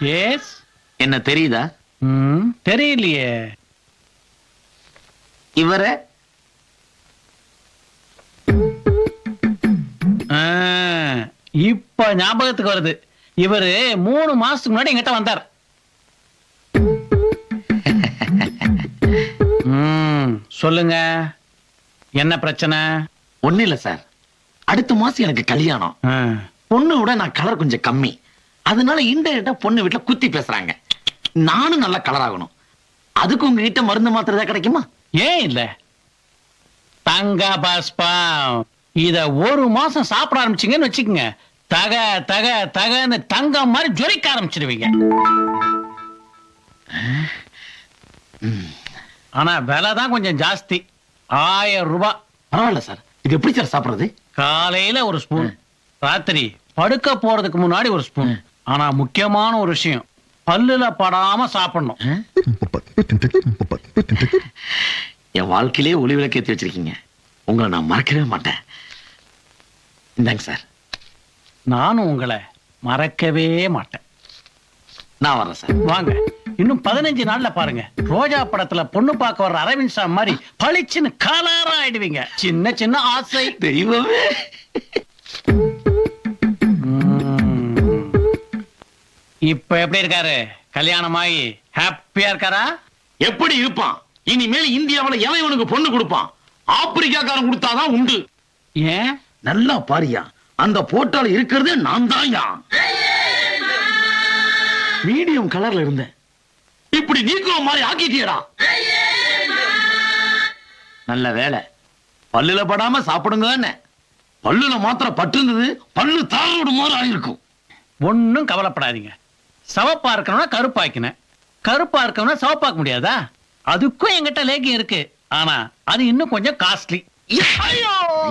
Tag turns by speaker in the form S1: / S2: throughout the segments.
S1: S
S2: என்ன தெரியுதா?
S1: தெரியலையே.
S2: இவர?
S1: இப்ப ஞாபகத்துக்கு வருது. இவரு மூணு மாசத்துக்கு முன்னாடி என்கிட்ட வந்தார். சொல்லுங்க. என்ன பிரச்சனை?
S2: ஒண்ணு இல்ல சார். அடுத்த மாசம் எனக்கு கல்யாணம். பொண்ணு விட நான் கலர் கொஞ்சம் கம்மி. அதனால இன்டெரக்டா பொண்ணு வீட்டுல குத்தி பேசுறாங்க. நானும் நல்லா கலர் ஆகணும். அதுக்கு உங்ககிட்ட மருந்து மாத்திரை ஏதாவது கிடைக்குமா?
S1: ஏன் இல்ல? தங்க பாஸ்பா இத ஒரு மாசம் சாப்பிட ஆரம்பிச்சீங்கன்னு வச்சுக்கோங்க. தக தக தகன்னு தங்கம் மாதிரி ஜொலிக்க ஆரம்பிச்சிடுவீங்க. ஆனா விலை தான் கொஞ்சம் ஜாஸ்தி. ஆயிரம் ரூபாய்
S2: பரவாயில்ல சார். இது எப்படி சார் சாப்பிடுறது?
S1: காலையில ஒரு ஸ்பூன் ராத்திரி படுக்க போறதுக்கு முன்னாடி ஒரு ஸ்பூன். ஆனா முக்கியமான ஒரு விஷயம் பல்லுல படாம சாப்பிடணும்.
S2: என் வாழ்க்கையிலே ஒளி விளக்கு ஏத்தி வச்சிருக்கீங்க. உங்களை நான் மறக்கவே மாட்டேன். இந்தாங்க சார்.
S1: நானும் உங்களை மறக்கவே மாட்டேன்.
S2: நான் வரேன் சார்.
S1: வாங்க. இன்னும் பதினஞ்சு நாள்ல பாருங்க. ரோஜா படத்துல பொண்ணு பார்க்க வர்ற அரவிந்த் சாமி மாதிரி பளிச்சுன்னு கலரா ஆயிடுவீங்க. சின்ன சின்ன ஆசை.
S2: தெய்வமே.
S1: இப்ப எப்படி இருக்காரு? கல்யாணமாயி ஹாப்பியா இருக்காரா?
S2: எப்படி இருப்பான்? இனிமேல் இந்தியாவுல எவன் இவனுக்கு பொண்ணு கொடுப்பான்? ஆப்பிரிக்காக்காரன் கொடுத்தாதான் உண்டு.
S1: ஏன்?
S2: நல்லா பாரியா. அந்த போட்டோல இருக்கிறதே நான் தான் மீடியம் கலர்ல இருந்தேன். இப்படி நீக்குவ மாதிரி ஆக்கிட்டியடா. நல்ல வேலை பல்லுல படாம சாப்பிடுங்க பல்லுல மாத்திரம் பட்டிருந்தது பல்லு தாரோடு மாதிரி ஆயிருக்கும்
S1: ஒண்ணும் கவலைப்படாதீங்க. சவப்பா இருக்கணும்னா கருப்பாக்கினேன் கருப்பா இருக்கணும்னா சவப்பாக்க முடியாதா? அதுக்கும் என்கிட்ட லேகியம் இருக்கு. ஆனா அது இன்னும் கொஞ்சம் காஸ்ட்லி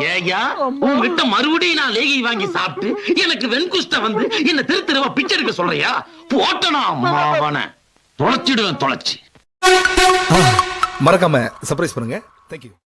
S2: ஏய்யா உங்ககிட்ட மறுபடியும் நான் லேகி வாங்கி சாப்பிட்டு எனக்கு வெண்குஷ்ட வந்து என்ன திரு திருவா பிச்சை எடுக்க சொல்றியா? போட்டனா மாவன தொலைச்சிடுவேன் தொலைச்சி.
S3: மறக்காம சர்ப்ரைஸ் பண்ணுங்க. தேங்க்யூ